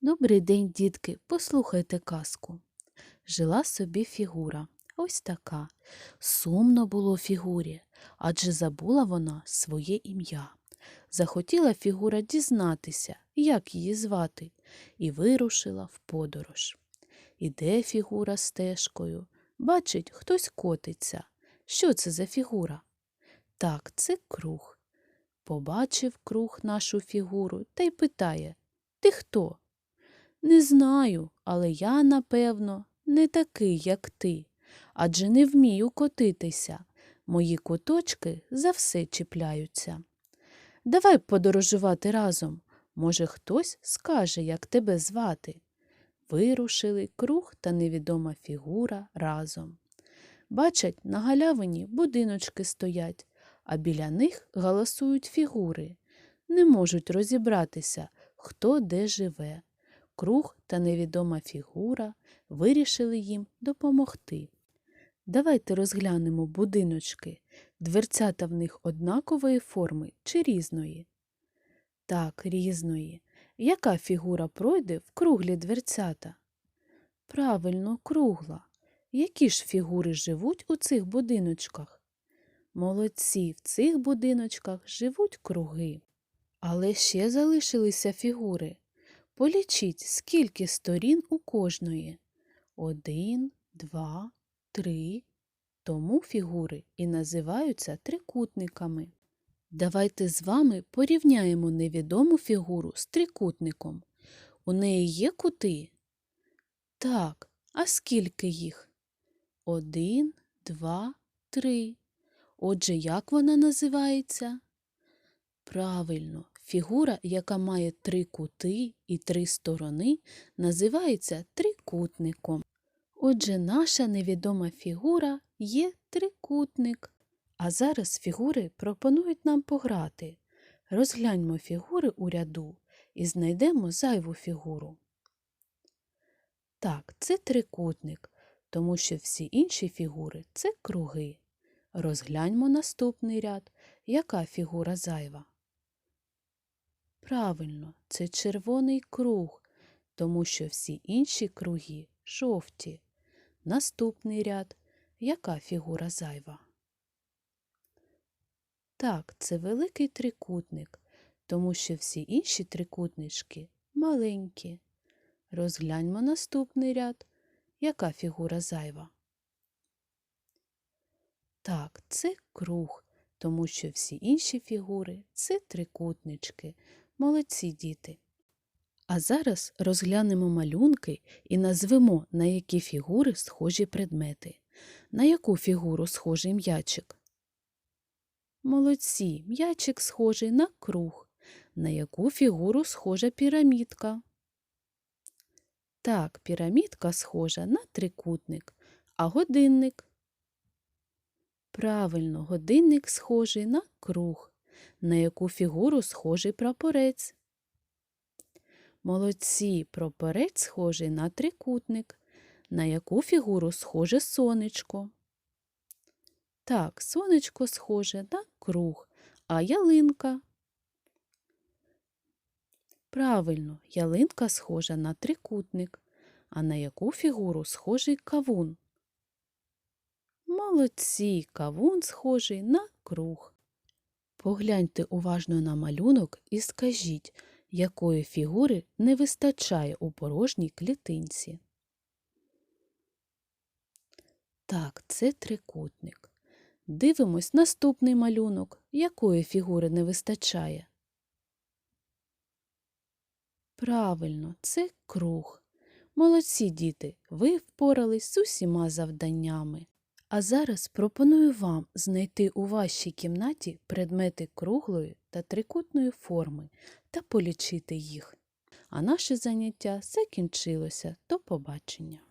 Добрий день, дітки, послухайте казку. Жила собі фігура, ось така. Сумно було фігурі, адже забула вона своє ім'я. Захотіла фігура дізнатися, як її звати, і вирушила в подорож. Іде фігура стежкою, бачить, хтось котиться. Що це за фігура? Так, це круг. Побачив круг нашу фігуру та й питає Ти хто? Не знаю, але я, напевно, не такий, як ти, адже не вмію котитися. Мої куточки за все чіпляються. Давай подорожувати разом. Може, хтось скаже, як тебе звати. Вирушили круг та невідома фігура разом. Бачать, на галявині будиночки стоять, а біля них галасують фігури. Не можуть розібратися, хто де живе. Круг та невідома фігура вирішили їм допомогти. Давайте розглянемо будиночки. Дверцята в них однакової форми чи різної? Так, різної. Яка фігура пройде в круглі дверцята? Правильно, кругла. Які ж фігури живуть у цих будиночках? Молодці, в цих будиночках живуть круги. Але ще залишилися фігури. Полічіть, скільки сторін у кожної. Один, два, три. Тому фігури і називаються трикутниками. Давайте з вами порівняємо невідому фігуру з трикутником. У неї є кути? Так, а скільки їх? Один, два, три. Отже, як вона називається? Правильно, фігура, яка має три кути і три сторони, називається трикутником. Отже, наша невідома фігура є трикутник. А зараз фігури пропонують нам пограти. Розгляньмо фігури у ряду і знайдемо зайву фігуру. Так, це трикутник, тому що всі інші фігури це круги. Розгляньмо наступний ряд. Яка фігура зайва? Правильно, це червоний круг, тому що всі інші круги жовті. Наступний ряд. Яка фігура зайва? Так, це великий трикутник, тому що всі інші трикутнички маленькі. Розгляньмо наступний ряд. Яка фігура зайва? Так, це круг, тому що всі інші фігури це трикутнички. Молодці діти. А зараз розглянемо малюнки і назвемо, на які фігури схожі предмети. На яку фігуру схожий м'ячик? Молодці, м'ячик схожий на круг. На яку фігуру схожа пірамідка? Так, пірамідка схожа на трикутник, а годинник. Правильно, годинник схожий на круг. На яку фігуру схожий прапорець? Молодці, прапорець схожий на трикутник. На яку фігуру схоже сонечко? Так, сонечко схоже на круг, а ялинка. Правильно, ялинка схожа на трикутник. А на яку фігуру схожий кавун? Молодці, кавун схожий на круг. Погляньте уважно на малюнок і скажіть, якої фігури не вистачає у порожній клітинці. Так, це трикутник. Дивимось наступний малюнок, якої фігури не вистачає. Правильно, це круг. Молодці діти, ви впорались з усіма завданнями. А зараз пропоную вам знайти у вашій кімнаті предмети круглої та трикутної форми та полічити їх. А наше заняття закінчилося. До побачення!